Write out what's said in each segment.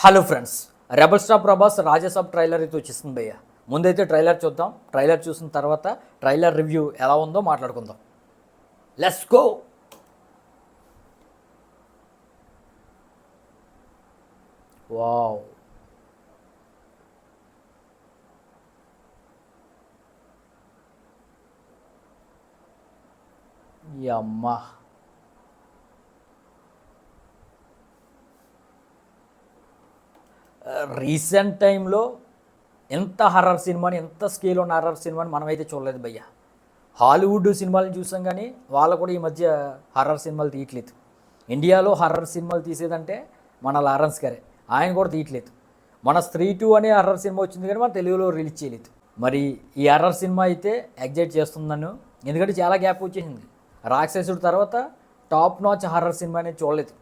Hello friends rebel star Prabhas Raja Saab trailer అయితే వచ్చేసింది భయ్య ముందైతే ట్రైలర్ చూద్దాం. ట్రైలర్ చూసిన తర్వాత ట్రైలర్ రివ్యూ ఎలా ఉందో మాట్లాడుకుందాం. లెట్స్ గో వావ్ యమ్మా. రీసెంట్ టైంలో ఎంత హర్రర్ సినిమాని ఎంత స్కేల్ ఉన్న హర్రర్ సినిమాని మనమైతే చూడలేదు భయ్య. హాలీవుడ్ సినిమాలను చూసాం కానీ వాళ్ళు కూడా ఈ మధ్య హర్రర్ సినిమాలు తీయట్లేదు. ఇండియాలో హర్రర్ సినిమాలు తీసేదంటే మన లారెన్స్ గారే. ఆయన కూడా తీయట్లేదు. మన స్త్రీ టూ అనే హర్రర్ సినిమా వచ్చింది కానీ మన తెలుగులో రిలీజ్ చేయలేదు. మరి ఈ హర్రర్ సినిమా అయితే ఎగ్జైట్ చేస్తుందను ఎందుకంటే చాలా గ్యాప్ వచ్చేసింది. రాక్షసుడు తర్వాత టాప్ నాచ్ హర్రర్ సినిమా అనేది చూడలేదు.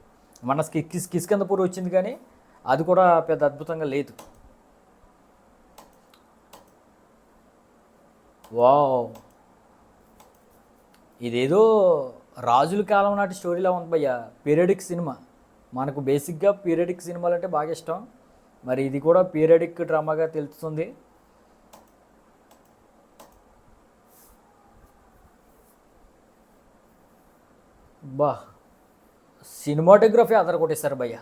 మన కిస్ కిస్కందపూర్ వచ్చింది కానీ అది కూడా పెద్ద అద్భుతంగా లేదు. వావ్. ఇదేదో రాజుల కాలం నాటి స్టోరీలా ఉంది భయ్య. Periodic cinema. మనకు బేసిక్గా పీరియడిక్ సినిమాలు అంటే బాగా ఇష్టం. మరి ఇది కూడా పీరియడిక్ డ్రామాగా తెలుస్తుంది. బా. సినిమాటోగ్రఫీ అదర కొట్టేశారు భయ్య.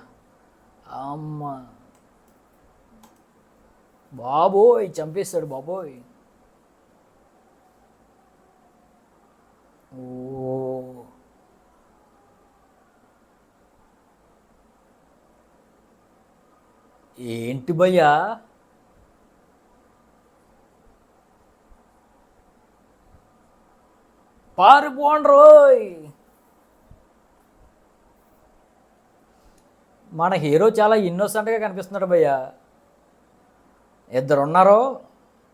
అమ్మ. బాబోయ్ చంపేస్తాడు బాబోయ్. ఓ. ఏంటి భయ్యా? పారిపోండ్రోయ్. మన హీరో చాలా ఇన్నోసెంట్గా కనిపిస్తున్నాడు భయ్య. ఇద్దరు ఉన్నారు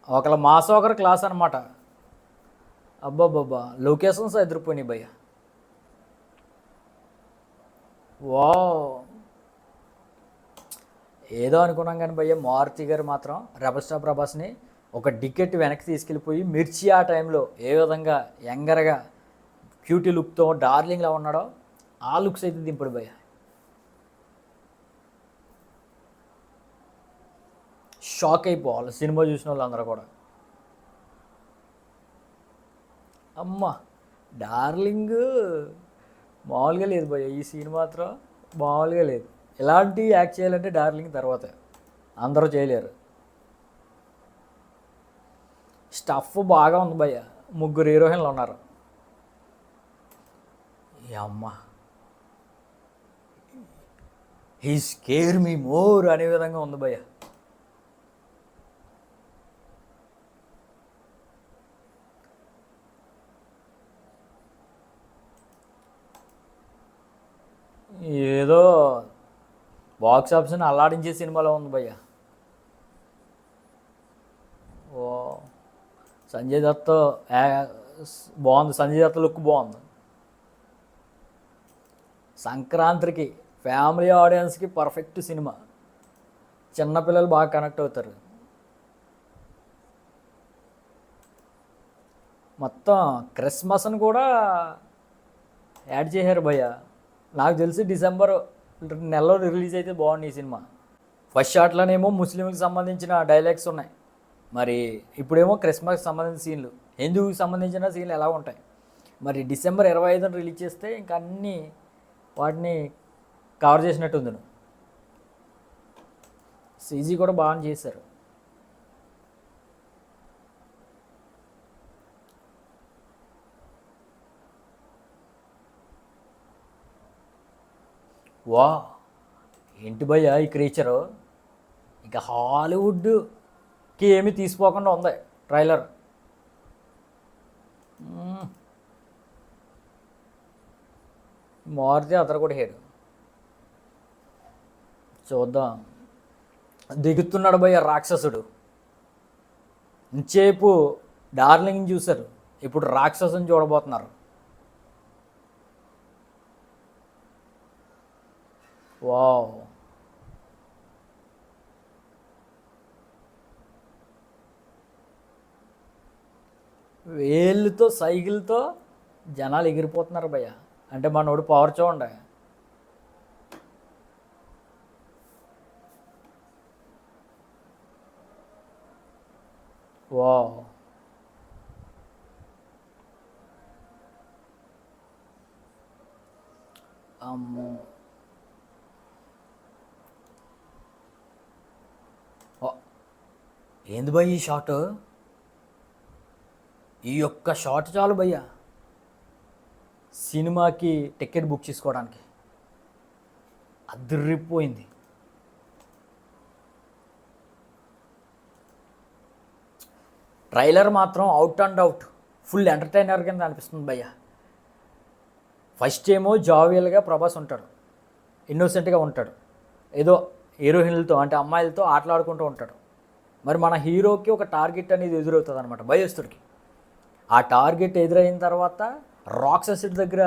ఒకళ్ళ మాస్ ఒకరు క్లాస్ అనమాట అబ్బాబ్బాబ్బా లొకేషన్స్ ఎదురుపోయినాయి భయ్య. వా ఏదో అనుకున్నాం కానీ భయ్య మారుతి గారు మాత్రం రెబల్ స్టార్ ప్రభాస్ని ఒక టికెట్ వెనక్కి తీసుకెళ్ళిపోయి మిర్చి ఆ టైంలో ఏ విధంగా యంగర్గా క్యూటీ లుక్తో డార్లింగ్లా ఉన్నాడో ఆ లుక్స్ అయితే దింపుడు భయ్య. షాక్ అయిపోవాలి. సినిమా చూసిన వాళ్ళందరూ కూడా. అమ్మ డార్లింగ్ మామూలుగా లేదు భయ ఈ సీన్ మాత్రం మామూలుగా లేదు. ఎలాంటి యాక్ట్ చేయాలంటే డార్లింగ్ తర్వాత. అందరూ చేయలేరు. స్టఫ్ బాగా ఉంది భయ్య. ముగ్గురు హీరోయిన్లు ఉన్నారు. ఈ అమ్మ. హీ స్కేర్ మీ మోర్ అనే విధంగా ఉంది భయ్య. ఏదో బాక్స్ ఆఫీస్ని అల్లాడించే సినిమాలో ఉంది భయ్య. ఓ సంజయ్ దత్ బాగుంది. సంజయ్ దత్ లుక్ బాగుంది. సంక్రాంతికి ఫ్యామిలీ ఆడియన్స్కి పర్ఫెక్ట్ సినిమా. చిన్నపిల్లలు బాగా కనెక్ట్ అవుతారు. మొత్తం క్రిస్మస్ని కూడా యాడ్ చేశారు భయ్య. నాకు తెలిసి డిసెంబర్ నెలలో రిలీజ్ అయితే బాగుంది ఈ సినిమా. ఫస్ట్ షాట్లోనేమో ముస్లింలకు సంబంధించిన డైలాగ్స్ ఉన్నాయి. మరి ఇప్పుడేమో క్రిస్మస్కి సంబంధించిన సీన్లు. హిందువుకి సంబంధించిన సీన్లు ఎలా ఉంటాయి? మరి డిసెంబర్ ఇరవై ఐదున రిలీజ్ చేస్తే ఇంకా అన్ని వాటిని కవర్ చేసినట్టు ఉంది. సీజీ కూడా బాగా చేశారు. వా ఏంటి భయ ఈ క్రీచరు ఇంకా హాలీవుడ్కి ఏమీ తీసిపోకుండా ఉంది ట్రైలర్. మారుతి అతను కూడా హేడు చూద్దాం. దిగుతున్నాడు భయ్య రాక్షసుడు. ఇంచేపు డార్లింగ్ చూశారు. ఇప్పుడు రాక్షసుని చూడబోతున్నారు. వావ్. వేళ్ళతో సైకిల్తో జనాలు ఎగిరిపోతున్నారు భయ్య. అంటే మనోడు పవర్ చూడండి. వా అమ్మో. ఏంది భయ్య ఈ షాట్? ఈ యొక్క షాట్ చాలు భయ్య. సినిమాకి టికెట్ బుక్ చేసుకోవడానికి. అదిరిపోయింది. ట్రైలర్ మాత్రం out and out. Full entertainer కింద అనిపిస్తుంది భయ్య. ఫస్ట్ ఏమో జావియల్గా ప్రభాస్ ఉంటాడు. ఇన్నోసెంట్గా ఉంటాడు. ఏదో హీరోయిన్లతో అంటే అమ్మాయిలతో ఆటలాడుకుంటూ ఉంటాడు. మరి మన హీరోకి ఒక టార్గెట్ అనేది ఎదురవుతుంది అనమాట భయస్తుడికి ఆ టార్గెట్ ఎదురైన తర్వాత రాక్షసుడి దగ్గర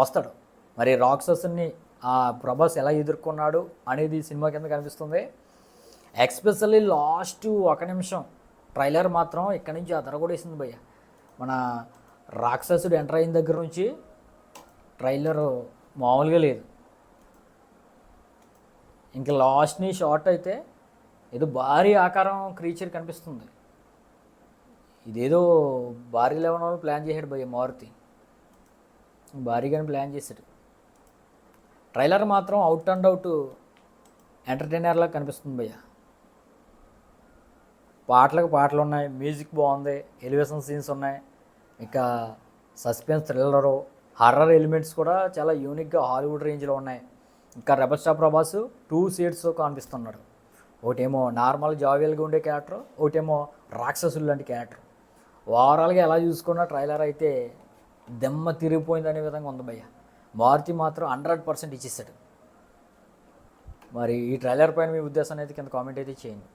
వస్తాడు. మరి రాక్షసుని ఆ ప్రభాస్ ఎలా ఎదుర్కొన్నాడు అనేది సినిమా కింద కనిపిస్తుంది. ఎక్స్పెషల్లీ లాస్ట్ ఒక నిమిషం ట్రైలర్ మాత్రం ఇక్కడి నుంచి అదరగొడేసింది భయ్య. మన రాక్షసుడు ఎంటర్ అయిన దగ్గర నుంచి ట్రైలర్ మామూలుగా లేదు. ఇంకా లాస్ట్ని షార్ట్ అయితే ఏదో భారీ ఆకారం క్రీచర్ కనిపిస్తుంది. ఇదేదో భారీ లెవెన్ వాళ్ళు ప్లాన్ చేశాడు భయ మారుతి. భారీగానే ప్లాన్ చేశాడు. ట్రైలర్ మాత్రం అవుట్ అండ్ అవుట్ ఎంటర్టైనర్లా కనిపిస్తుంది భయ్య. పాటలకు పాటలు ఉన్నాయి మ్యూజిక్ బాగుంది ఎలివేషన్ సీన్స్ ఉన్నాయి ఇంకా సస్పెన్స్ థ్రిల్లరు హర్రర్ ఎలిమెంట్స్ కూడా చాలా యూనిక్గా హాలీవుడ్ రేంజ్లో ఉన్నాయి. ఇంకా rebel star Prabhas two seats కనిపిస్తున్నాడు. ఒకటేమో నార్మల్ జావియల్గా ఉండే క్యారెక్టర్ ఒకటేమో రాక్షసులు లాంటి క్యారెక్టర్ ఓవరాల్గా ఎలా చూసుకున్నా ట్రైలర్ అయితే దెమ్మ తిరిగిపోయింది అనే విధంగా ఉంది భయ్య. మారుతి మాత్రం హండ్రెడ్ పర్సెంట్ ఇచ్చేసాడు. మరి ఈ ట్రైలర్ పైన మీ ఉద్దేశం అనేది కింద కామెంట్ అయితే చేయండి.